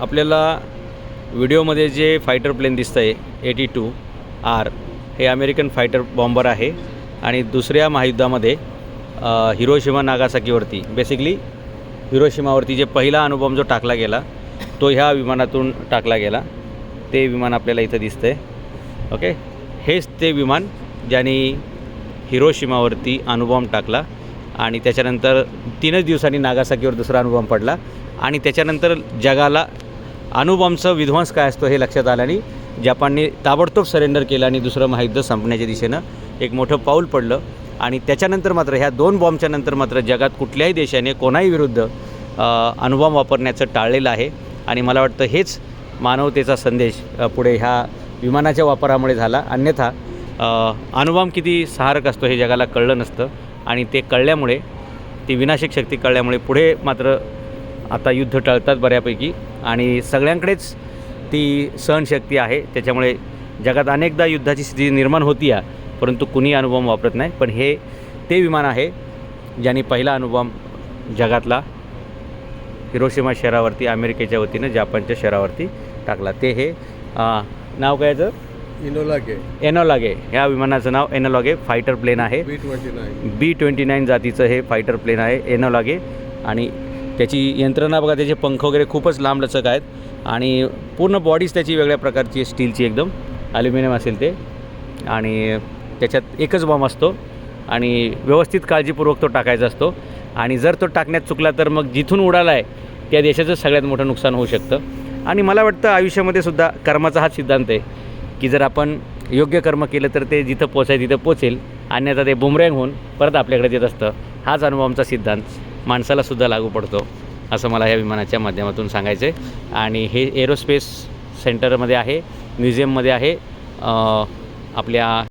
आपल्याला व्हिडिओमध्ये जे फायटर प्लेन दिसतं आहे एटी टू आर हे अमेरिकन फायटर बॉम्बर आहे. आणि दुसऱ्या महायुद्धामध्ये हिरोशिमा नागासाकीवरती बेसिकली हिरोशिमावरती जे पहिला अणुबॉम्ब जो टाकला गेला तो ह्या विमानातून टाकला गेला. ते विमान आपल्याला इथं दिसतं आहे ओके हेच ते विमान ज्याने हिरोशिमावरती अणुबॉम्ब टाकला आणि त्याच्यानंतर तीनच दिवसांनी नागासाकीवर दुसरा अणुबॉम्ब पडला. आणि त्याच्यानंतर जगाला अणुबॉम्बचं विध्वंस काय असतो हे लक्षात आलं आणि जपानने ताबडतोब सरेंडर केलं आणि दुसरं महायुद्ध संपण्याच्या दिशेनं एक मोठं पाऊल पडलं. आणि त्याच्यानंतर मात्र ह्या दोन बॉम्बच्या नंतर मात्र जगात कुठल्याही देशाने कोणाही विरुद्ध अणुबॉम्ब वापरण्याचं टाळलेलं आहे. आणि मला वाटतं हेच मानवतेचा संदेश पुढे ह्या विमानाच्या वापरामुळे झाला. अन्यथा अणुबॉम्ब किती सहारक असतो हे जगाला कळलं नसतं. आणि ते कळल्यामुळे ती विनाशक शक्ती कळल्यामुळे पुढे मात्र आता युद्ध टळतात बऱ्यापैकी. आणि सगळ्यांकडेच ती सहनशक्ती आहे. त्याच्यामुळे जगात अनेकदा युद्धाची स्थिती निर्माण होती आहे परंतु कुणी अणुबॉम्ब वापरत नाही. पण हे ते विमान आहे ज्याने पहिला अणुबॉम्ब जगातला हिरोशिमा शहरावरती अमेरिकेच्या वतीनं जपानच्या शहरावरती टाकला. ते हे नाव काय याचं? इनोलागे. एनॉलॉगे. ह्या विमानाचं नाव एनॉलॉगे फायटर प्लेन आहे. B twenty nine. B twenty nine जातीचं हे फायटर प्लेन आहे एनॉलॉगे. आणि त्याची यंत्रणा बघा त्याचे पंख वगैरे खूपच लांब लचक आहेत. आणि पूर्ण बॉडीज त्याची वेगळ्या प्रकारची आहे, स्टीलची एकदम. ॲल्युमिनियम असेल ते. आणि त्याच्यात एकच बॉम्ब असतो. आणि व्यवस्थित काळजीपूर्वक तो टाकायचा असतो. आणि जर तो टाकण्यात चुकला तर मग जिथून उडाला आहे त्या देशाचं सगळ्यात मोठं नुकसान होऊ शकतं. आणि मला वाटतं आयुष्यामध्ये सुद्धा कर्माचा हाच सिद्धांत आहे की जर आपण योग्य कर्म केलं तर ते जिथं पोचाय तिथं पोचेल. अन्यथा ते बुमरँग होऊन परत आपल्याकडे येत असतं. हाच अनुभवांचा सिद्धांत. माणसालासुद्धा लागू पडतो असं मला ह्या विमानाच्या माध्यमातून सांगायचं आहे आणि हे एरोस्पेस सेंटरमध्ये आहे म्युझियममध्ये आहे. आपल्या